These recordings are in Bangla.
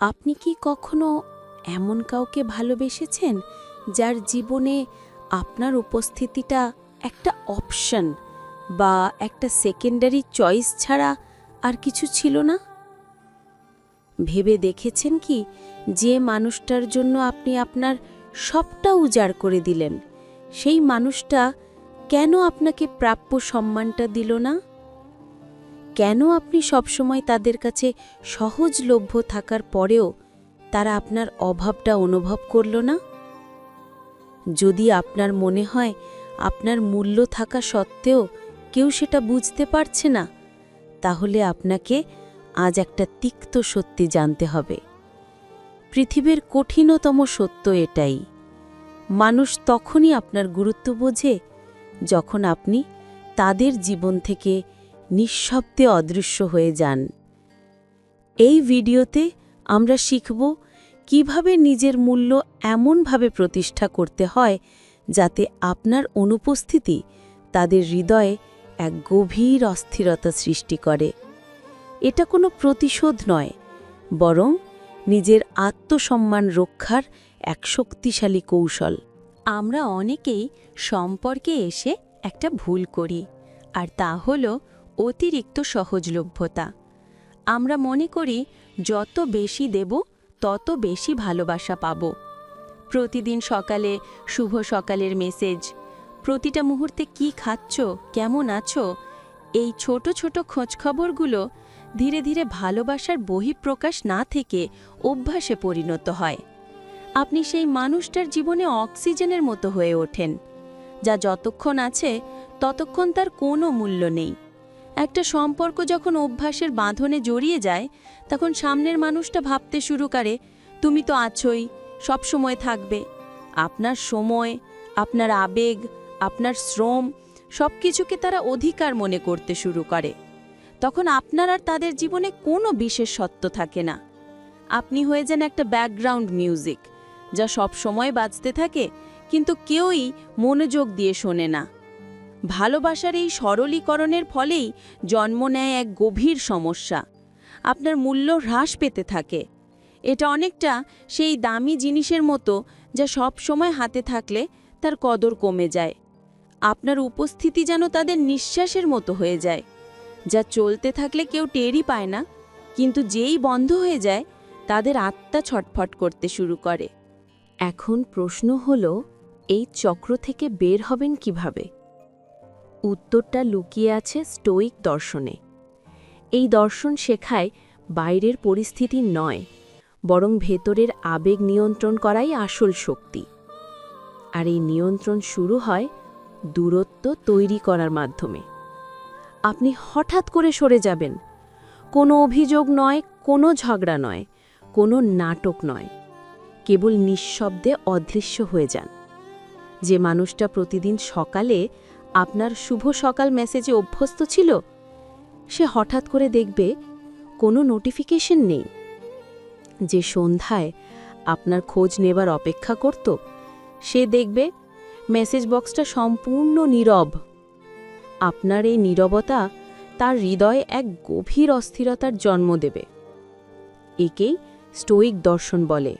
আপনি কি কখনো এমন কাউকে ভালোবেসেছেন যার জীবনে আপনার উপস্থিতিটা একটা অপশন বা একটা সেকেন্ডারি চয়েস ছাড়া আর কিছু ছিল না? ভেবে দেখেছেন কি যে মানুষটার জন্য আপনি আপনার সবটা উজাড় করে দিলেন? সেই মানুষটা কেন আপনাকে প্রাপ্য সম্মানটা দিল না? কেন আপনি সবসময় তাদের কাছে সহজলভ্য থাকার পরেও তারা আপনার অভাবটা অনুভব করল না? যদি আপনার মনে হয় আপনার মূল্য থাকা সত্ত্বেও কেউ সেটা বুঝতে পারছে না, তাহলে আপনাকে আজ একটা তিক্ত সত্যি জানতে হবে। পৃথিবীর কঠিনতম সত্য এটাই। মানুষ তখনই আপনার গুরুত্ব বোঝে যখন আপনি তাদের জীবন থেকে নিঃশব্দে অদৃশ্য হয়ে যান। এই ভিডিওতে আমরা শিখব কীভাবে নিজের মূল্য এমনভাবে প্রতিষ্ঠা করতে হয় যাতে আপনার অনুপস্থিতি তাদের হৃদয়ে এক গভীর অস্থিরতা সৃষ্টি করে। এটা কোনো প্রতিশোধ নয়, বরং নিজের আত্মসম্মান রক্ষার এক শক্তিশালী কৌশল। আমরা অনেকেই সম্পর্কে এসে একটা ভুল করি, আর তা হল অতিরিক্ত সহজলভ্যতা। আমরা মনে করি, যত বেশি দেব, তত বেশি ভালোবাসা পাব। প্রতিদিন সকালে, শুভ সকালের মেসেজ, প্রতিটা মুহূর্তে কি খাচ্ছ, কেমন আছো, এই ছোট ছোট খোঁজখবরগুলো ধীরে ধীরে ভালোবাসার বহিঃপ্রকাশ না থেকে অভ্যাসে পরিণত হয়। আপনি সেই মানুষটার জীবনে অক্সিজেনের মতো হয়ে ওঠেন, যা যতক্ষণ আছে, ততক্ষণ তার কোনো মূল্য নেই। একটা সম্পর্ক যখন অভ্যাসের বাঁধনে জড়িয়ে যায়, তখন সামনের মানুষটা ভাবতে শুরু করে, তুমি তো আছোই, সব সময় থাকবে। আপনার সময়, আপনার আবেগ, আপনার শ্রম, সব কিছুকে তারা অধিকার মনে করতে শুরু করে। তখন আপনার আর তাদের জীবনে কোনো বিশেষ সত্য থাকে না। আপনি হয়ে যান একটা ব্যাকগ্রাউন্ড মিউজিক যা সব সময় বাজতে থাকে, কিন্তু কেউই মনোযোগ দিয়ে শোনে না। ভালোবাসার এই সরলীকরণের ফলেই জন্ম নেয় এক গভীর সমস্যা। আপনার মূল্য হ্রাস পেতে থাকে। এটা অনেকটা সেই দামি জিনিসের মতো যা সব সময় হাতে থাকলে তার কদর কমে যায়। আপনার উপস্থিতি যেন তাদের নিঃশ্বাসের মতো হয়ে যায়। যা চলতে থাকলে কেউ টেরই পায় না, কিন্তু যেই বন্ধ হয়ে যায়, তাদের আত্মা ছটফট করতে শুরু করে। এখন প্রশ্ন হল, এই চক্র থেকে বের হবেন কীভাবে? উত্তরটা লুকিয়ে আছে স্টোইক দর্শনে। এই দর্শন শেখায় বাইরের পরিস্থিতি নয়, বরং ভেতরের আবেগ নিয়ন্ত্রণ করাই আসল শক্তি। আর এই নিয়ন্ত্রণ শুরু হয় দূরত্ব তৈরি করার মাধ্যমে। আপনি হঠাৎ করে সরে যাবেন। কোনো অভিযোগ নয়, কোনো ঝগড়া নয়, কোনো নাটক নয়। কেবল নিঃশব্দে অদৃশ্য হয়ে যান। যে মানুষটা প্রতিদিন সকালে আপনার শুভ সকাল মেসেজে অভ্যস্ত ছিল? সে হঠাৎ করে দেখবে কোনো নোটিফিকেশন নেই। যে সন্ধ্যায় আপনার খোঁজ নেবার অপেক্ষা করত, সে দেখবে মেসেজ বক্সটা সম্পূর্ণ নীরব। আপনার এই নীরবতা তার হৃদয়ে এক গভীর অস্থিরতার জন্ম দেবে। একেই স্টোইক দর্শন বলে।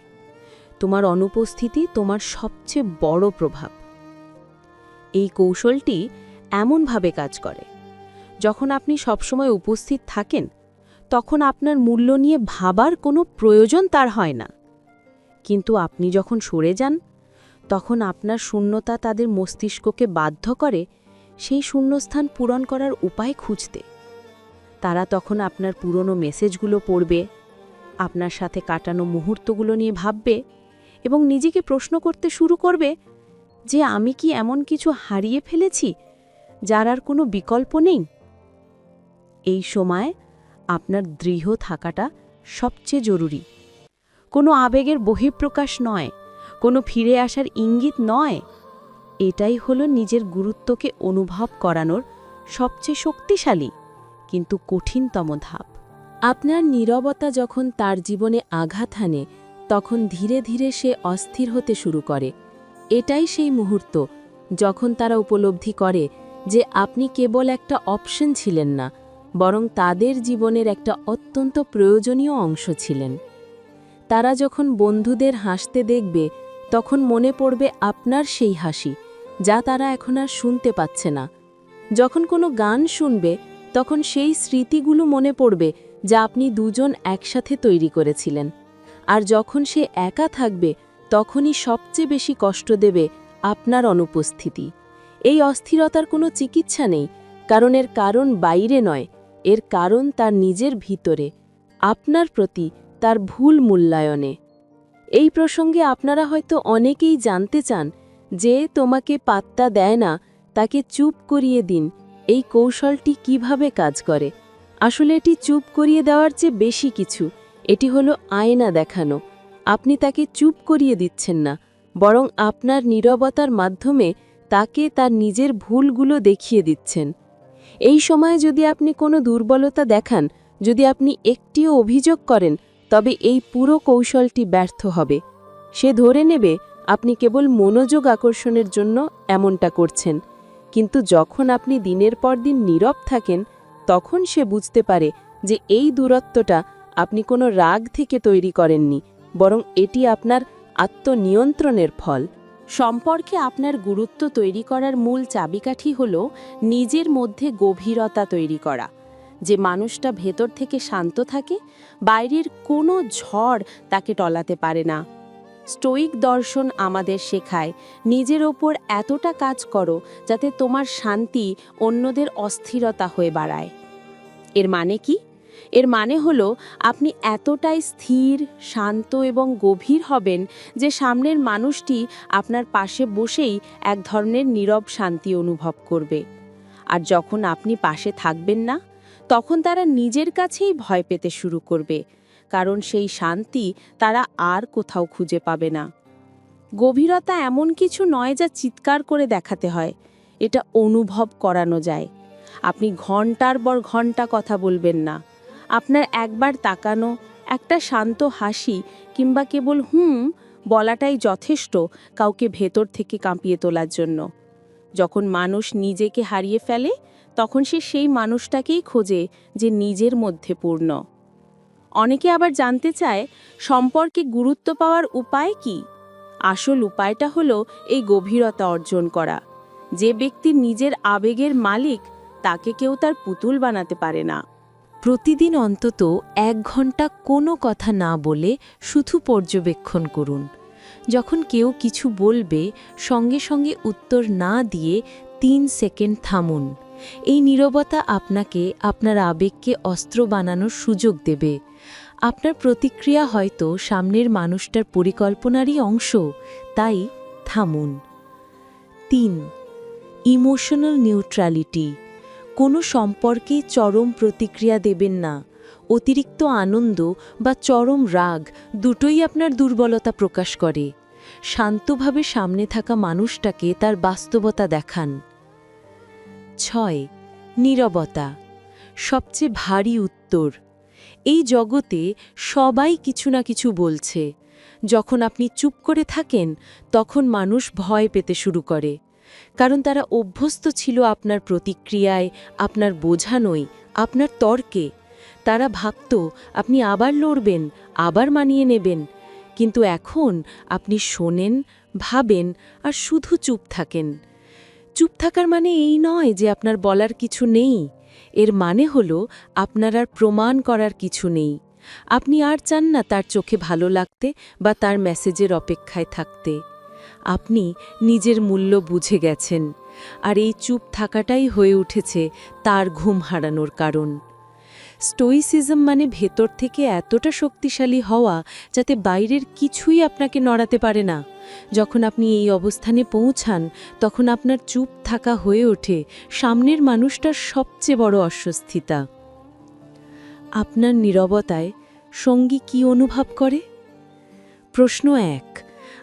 তোমার অনুপস্থিতি তোমার সবচেয়ে বড় প্রভাব। এই কৌশলটি এমনভাবে কাজ করে। যখন আপনি সবসময় উপস্থিত থাকেন, তখন আপনার মূল্য নিয়ে ভাবার কোনো প্রয়োজন তার হয় না। কিন্তু আপনি যখন সরে যান, তখন আপনার শূন্যতা তাদের মস্তিষ্ককে বাধ্য করে সেই শূন্যস্থান পূরণ করার উপায় খুঁজতে। তারা তখন আপনার পুরনো মেসেজগুলো পড়বে, আপনার সাথে কাটানো মুহূর্তগুলো নিয়ে ভাববে এবং নিজেকে প্রশ্ন করতে শুরু করবে যে আমি কি এমন কিছু হারিয়ে ফেলেছি, যার আর কোনো বিকল্প নেই? এই সময় আপনার দৃঢ় থাকাটা সবচেয়ে জরুরি। কোনো আবেগের বহিঃপ্রকাশ নয়, কোনো ফিরে আসার ইঙ্গিত নয়। এটাই হলো নিজের গুরুত্বকে অনুভব করানোর সবচেয়ে শক্তিশালী, কিন্তু কঠিনতম ধাপ। আপনার নীরবতা যখন তার জীবনে আঘাত হানে, তখন ধীরে ধীরে সে অস্থির হতে শুরু করে। এটাই সেই মুহূর্ত যখন তারা উপলব্ধি করে যে আপনি কেবল একটা অপশন ছিলেন না, বরং তাদের জীবনের একটা অত্যন্ত প্রয়োজনীয় অংশ ছিলেন। তারা যখন বন্ধুদের হাসতে দেখবে, তখন মনে পড়বে আপনার সেই হাসি, যা তারা এখন আর শুনতে পাচ্ছে না। যখন কোনো গান শুনবে, তখন সেই স্মৃতিগুলো মনে পড়বে যা আপনি দুজন একসাথে তৈরি করেছিলেন। আর যখন সে একা থাকবে তখনই সবচেয়ে বেশি কষ্ট দেবে আপনার অনুপস্থিতি। এই অস্থিরতার কোনো চিকিৎসা নেই, কারণ এর কারণ বাইরে নয়, এর কারণ তার নিজের ভিতরে, আপনার প্রতি তার ভুল মূল্যায়নে। এই প্রসঙ্গে আপনারা হয়তো অনেকেই জানতে চান যে তোমাকে পাত্তা দেয় না, তাকে চুপ করিয়ে দিন, এই কৌশলটি কীভাবে কাজ করে? আসলে এটি চুপ করিয়ে দেওয়ার চেয়ে বেশি কিছু, এটি হলো আয়না দেখানো। আপনি তাকে চুপ করিয়ে দিচ্ছেন না, বরং আপনার নীরবতার মাধ্যমে তাকে তার নিজের ভুলগুলো দেখিয়ে দিচ্ছেন। এই সময়ে যদি আপনি কোনো দুর্বলতা দেখান, যদি আপনি একটিও অভিযোগ করেন, তবে এই পুরো কৌশলটি ব্যর্থ হবে। সে ধরে নেবে, আপনি কেবল মনোযোগ আকর্ষণের জন্য এমনটা করছেন। কিন্তু যখন আপনি দিনের পর দিন নীরব থাকেন, তখন সে বুঝতে পারে যে এই দূরত্বটা আপনি কোনো রাগ থেকে তৈরি করেননি। বরং এটি আপনার আত্মনিয়ন্ত্রণের ফল। সম্পর্কে আপনার গুরুত্ব তৈরি করার মূল চাবিকাঠি হল নিজের মধ্যে গভীরতা তৈরি করা। যে মানুষটা ভেতর থেকে শান্ত থাকে, বাইরের কোনো ঝড় তাকে টলাতে পারে না। স্টোইক দর্শন আমাদের শেখায়, নিজের ওপর এতটা কাজ করো যাতে তোমার শান্তি অন্যদের অস্থিরতা হয়ে বাড়ায়। এর মানে কি? এর মানে হলো, আপনি এতটাই স্থির, শান্ত এবং গভীর হবেন যে সামনের মানুষটি আপনার পাশে বসেই এক ধরনের নীরব শান্তি অনুভব করবে। আর যখন আপনি পাশে থাকবেন না, তখন তারা নিজের কাছেই ভয় পেতে শুরু করবে, কারণ সেই শান্তি তারা আর কোথাও খুঁজে পাবে না। গভীরতা এমন কিছু নয় যা চিৎকার করে দেখাতে হয়, এটা অনুভব করানো যায়। আপনি ঘণ্টার পর ঘণ্টা কথা বলবেন না। আপনার একবার তাকানো, একটা শান্ত হাসি কিংবা কেবল হুম বলাটাই যথেষ্ট কাউকে ভেতর থেকে কাঁপিয়ে তোলার জন্য। যখন মানুষ নিজেকে হারিয়ে ফেলে, তখন সে সেই মানুষটাকেই খোঁজে যে নিজের মধ্যে পূর্ণ। অনেকে আবার জানতে চায়, সম্পর্কে গুরুত্ব পাওয়ার উপায় কি? আসল উপায়টা হলো এই গভীরতা অর্জন করা। যে ব্যক্তি নিজের আবেগের মালিক, তাকে কেউ তার পুতুল বানাতে পারে না। প্রতিদিন অন্তত এক ঘণ্টা কোনো কথা না বলে শুধু পর্যবেক্ষণ করুন। যখন কেউ কিছু বলবে, সঙ্গে সঙ্গে উত্তর না দিয়ে তিন সেকেন্ড থামুন। এই নীরবতা আপনাকে আপনার আবেগকে অস্ত্র বানানোর সুযোগ দেবে। আপনার প্রতিক্রিয়া হয়তো সামনের মানুষটার পরিকল্পনারই অংশ, তাই থামুন। তিন, ইমোশনাল নিউট্রালিটি। কোনো সম্পর্কে চরম প্রতিক্রিয়া দেবেন না। অতিরিক্ত আনন্দ বা চরম রাগ দুটোই আপনার দুর্বলতা প্রকাশ করে। শান্তভাবে সামনে থাকা মানুষটাকে তার বাস্তবতা দেখান। ছয়, নীরবতা। সবচেয়ে ভারী উত্তর, এই জগতে সবাই কিছু না কিছু বলছে। যখন আপনি চুপ করে থাকেন, তখন মানুষ ভয় পেতে শুরু করে। কারণ তারা অভ্যস্ত ছিল আপনার প্রতিক্রিয়ায়, আপনার বোঝানোই আপনার তর্কে। তারা ভাবত, আপনি আবার লড়বেন, আবার মানিয়ে নেবেন। কিন্তু এখন আপনি শোনেন, ভাবেন আর শুধু চুপ থাকেন। চুপ থাকার মানে এই নয় যে আপনার বলার কিছু নেই। এর মানে হল আপনার আর প্রমাণ করার কিছু নেই। আপনি আর চান না তার চোখে ভালো লাগতে বা তার মেসেজের অপেক্ষায় থাকতে। আপনি নিজের মূল্য বুঝে গেছেন। আর এই চুপ থাকাটাই হয়ে উঠেছে তার ঘুম হারানোর কারণ। স্টোইসিজম মানে ভেতর থেকে এতটা শক্তিশালী হওয়া যাতে বাইরের কিছুই আপনাকে নড়াতে পারে না। যখন আপনি এই অবস্থানে পৌঁছান, তখন আপনার চুপ থাকা হয়ে ওঠে সামনের মানুষটার সবচেয়ে বড় অস্বস্তিতা। আপনার নীরবতায় সঙ্গী কি অনুভব করে? প্রশ্ন এক।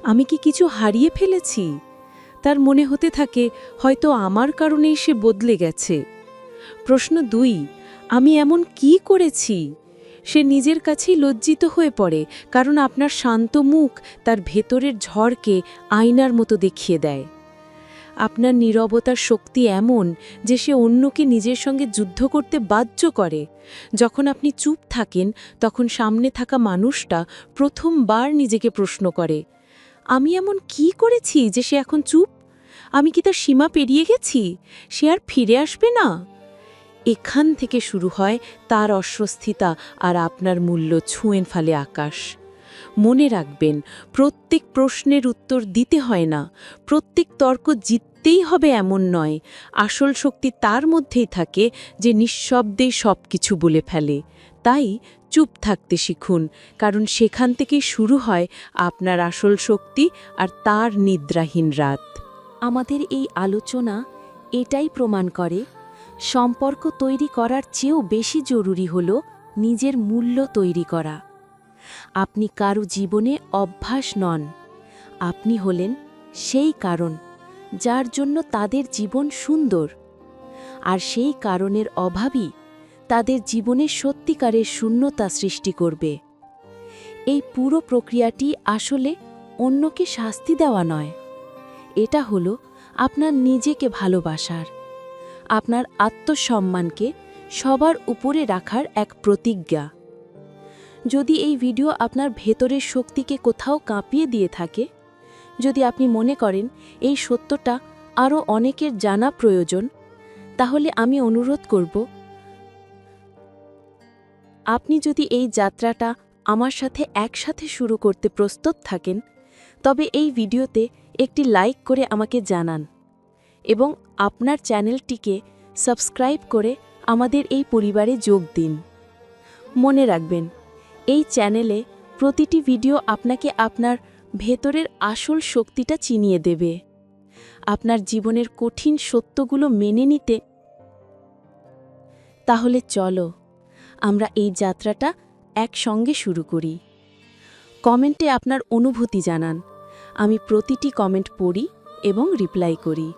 আমি কি কিছু হারিয়ে ফেলেছি? তার মনে হতে থাকে, হয়তো আমার কারণেই সে বদলে গেছে। প্রশ্ন দুই, আমি এমন কি করেছি? সে নিজের কাছেই লজ্জিত হয়ে পড়ে, কারণ আপনার শান্ত মুখ তার ভেতরের ঝড়কে আয়নার মতো দেখিয়ে দেয়। আপনার নীরবতার শক্তি এমন যে সে অন্যকে নিজের সঙ্গে যুদ্ধ করতে বাধ্য করে। যখন আপনি চুপ থাকেন, তখন সামনে থাকা মানুষটা প্রথমবার নিজেকে প্রশ্ন করে আমি এমন কি করেছি যে সে এখন চুপ? আমি কি তার সীমা পেরিয়ে গেছি? সে আর ফিরে আসবে না? এখান থেকে শুরু হয় তার অস্বস্থিতা আর আপনার মূল্য ছুঁয়েন ফালে আকাশ। মনে রাখবেন, প্রত্যেক প্রশ্নের উত্তর দিতে হয় না। প্রত্যেক তর্ক জিততেই হবে এমন নয়। আসল শক্তি তার মধ্যেই থাকে যে নিঃশব্দেই সব কিছু বলে ফেলে। তাই চুপ থাকতে শিখুন, কারণ সেখান থেকেই শুরু হয় আপনার আসল শক্তি আর তার নিদ্রাহীন রাত। আমাদের এই আলোচনা এটাই প্রমাণ করে, সম্পর্ক তৈরি করার চেয়েও বেশি জরুরি হল নিজের মূল্য তৈরি করা। আপনি কারও জীবনে অভ্যাস নন, আপনি হলেন সেই কারণ যার জন্য তাদের জীবন সুন্দর। আর সেই কারণের অভাবই তাদের জীবনে সত্যিকারের শূন্যতা সৃষ্টি করবে। এই পুরো প্রক্রিয়াটি আসলে অন্যকে শাস্তি দেওয়া নয়। এটা হলো আপনার নিজেকে ভালোবাসার, আপনার আত্মসম্মানকে সবার উপরে রাখার এক প্রতিজ্ঞা। যদি এই ভিডিও আপনার ভেতরের শক্তিকে কোথাও কাঁপিয়ে দিয়ে থাকে, যদি আপনি মনে করেন এই সত্যটা আরও অনেকের জানা প্রয়োজন, তাহলে আমি অনুরোধ করব আপনি যদি এই যাত্রাটা আমার সাথে একসাথে শুরু করতে প্রস্তুত থাকেন, তবে এই ভিডিওতে একটি লাইক করে আমাকে জানান এবং আপনার চ্যানেলটিকে সাবস্ক্রাইব করে আমাদের এই পরিবারে যোগ দিন। মনে রাখবেন, এই চ্যানেলে প্রতিটি ভিডিও আপনাকে আপনার ভেতরের আসল শক্তিটা চিনিয়ে দেবে। আপনার জীবনের কঠিন সত্যগুলো মেনে নিতে তাহলে চলো আমরা এই যাত্রাটা একসঙ্গে শুরু করি। কমেন্টে আপনার অনুভূতি জানান। আমি প্রতিটি কমেন্ট পড়ি এবং রিপ্লাই করি।